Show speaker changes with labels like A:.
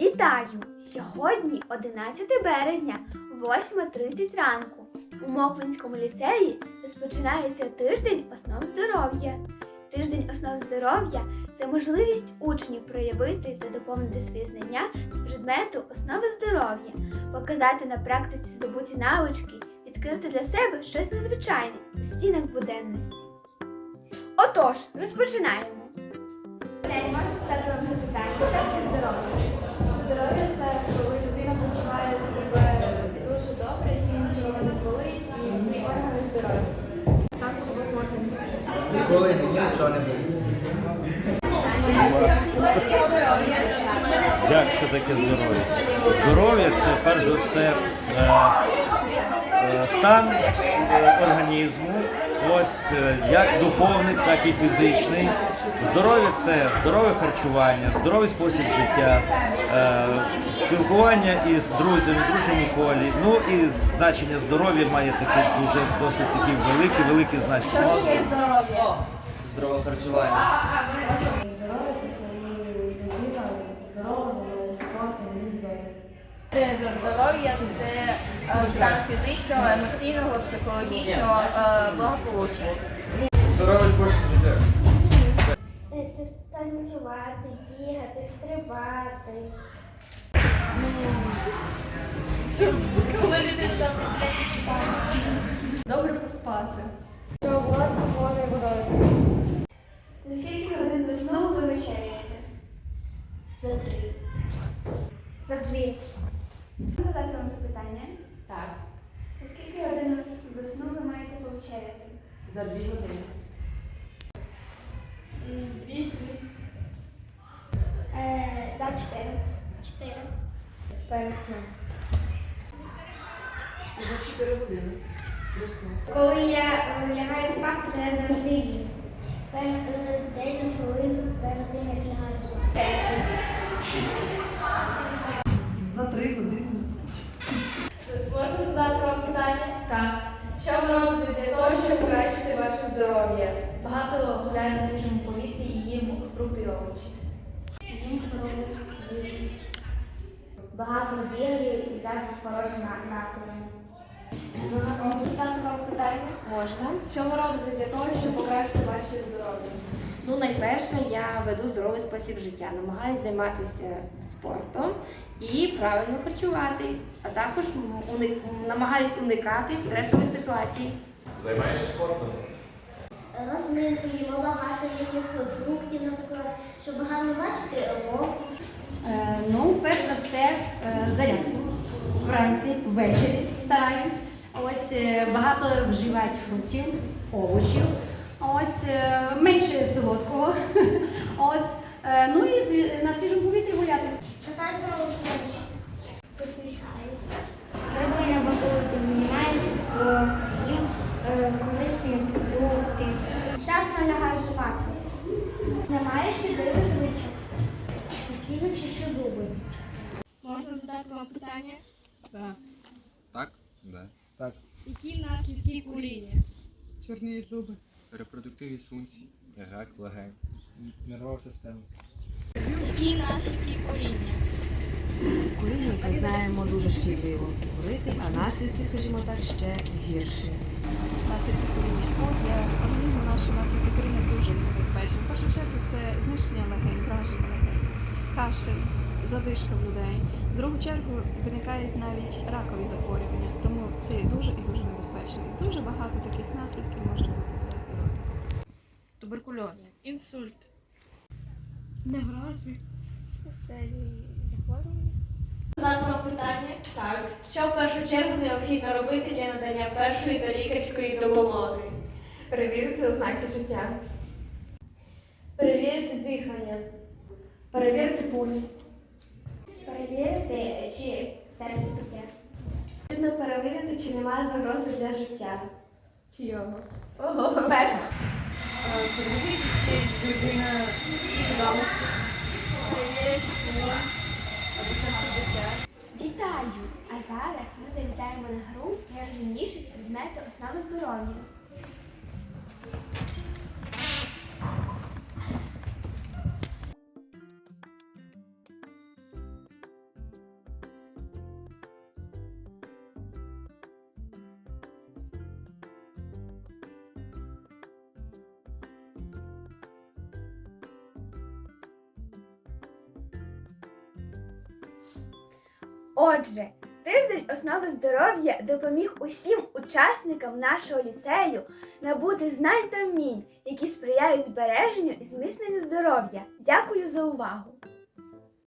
A: Вітаю! Сьогодні 11 березня, 8.30 ранку. У Моквинському ліцеї розпочинається тиждень основ здоров'я. Тиждень основ здоров'я це можливість учнів проявити та доповнити свої знання з предмету основи здоров'я, показати на практиці здобуті навички, відкрити для себе щось незвичайне у стінах буденності. Отож, розпочинаємо.
B: Як що таке здоров'я? Здоров'я це перш за все е, е, стан е, організму, ось як духовний, так і фізичний. Здоров'я це здорове харчування, здоровий спосіб життя, спілкування із друзями, дружньому колі. Ну і значення здоров'я має таке дуже досить такі велике, велике значення.
C: Здорове харчування.
D: Здоров'я це коли людина здорова, займається спортом і здоров'я.
E: За здоров'я це е, стан фізичного, емоційного, психологічного е, благополуччя.
C: Здоровий спосіб життя.
F: Танцювати, бігати, стрибати.
E: Коли людина добре поспати.
F: Робота з повною водою.
A: За скільки годин до сну ви вечеряєте?
F: За три. За дві.
A: Задати вам запитання?
E: Так,
A: За скільки годин до сну ви маєте повечеряти?
E: за дві години. Дві.
F: Е, за чотири. Чотири. Перед сном.
E: За 4 години.
F: Коли я е, лягаю спати, то я завжди їм. Е, 10 хвилин перед тим, як лягаю спати.
G: За три години.
E: Можна задати вам питання? Так. Що ви робите для того, щоб покращити ваше здоров'я?
D: Багато гуляю на свіжому повітрі і їм фрукти і овочі.
F: Їм здорову їжу. Багато бігаю і завжди з хорошим настроєм.
A: Можна задати вам питання?
D: Можна.
A: Що ви робите для того, щоб покращити ваше здоров'я?
H: Ну, найперше, я веду здоровий спосіб життя, намагаюся займатися спортом і правильно харчуватись, а також уник... намагаюся уникати стресових ситуацій.
C: Займаєшся спортом?
F: Розминку їмо багато різних фруктів, наприклад, щоб гарно бачити мову.
I: Е, Ну, перш за все, е, зарядку. Вранці, ввечері стараюсь. Ось е, багато вживати фруктів, овочів. Ось е, менше солодкого. Ось. е, Ну і на свіжому повітрі гуляти.
F: Катаюся на вулиці. Посміхаюся. Стрибаю на батуті, займаюся спортом, е, корисні продукти. Вчасно лягаю спати. Немає шкідливих звичок. Постійно чищу зуби.
D: Можна задати вам питання?
C: Так? Да. Так.
D: Які наслідки куріння?
G: Чорні зуби.
C: Репродуктивність функцій. Рак, легень. Нервова система.
D: Які наслідки куріння?
G: Куріння, як ми знаємо, дуже шкідливо курити, а наслідки, скажімо так, ще гірші.
J: наслідки куріння. От для організму нашого наслідки куріння дуже небезпечні. В першу чергу це знищення легень, враження легень, кашель, задишка в людей. В другу чергу виникають навіть ракові захворювання, тому це дуже і дуже небезпечно. І дуже багато таких наслідків може бути для здоров'я.
D: Туберкульоз, інсульт, неврози, серцеві захворювання.
E: Задати питання? Так. Що в першу чергу необхідно робити для надання першої та лікарської допомоги?
D: Перевірити ознаки життя.
E: Перевірити дихання.
D: Перевірити пульс.
F: Перевірити, чи серце б'є.
D: Потрібно перевірити, чи немає загрози для життя. Чийого?
E: Свого.
D: Чи людина.
A: Вітаю! А зараз ми завітаємо на гру найрозумніші з предмету основи здоров'я. Отже, тиждень основи здоров'я допоміг усім учасникам нашого ліцею набути знань та вмінь, які сприяють збереженню і зміцненню здоров'я. Дякую за увагу!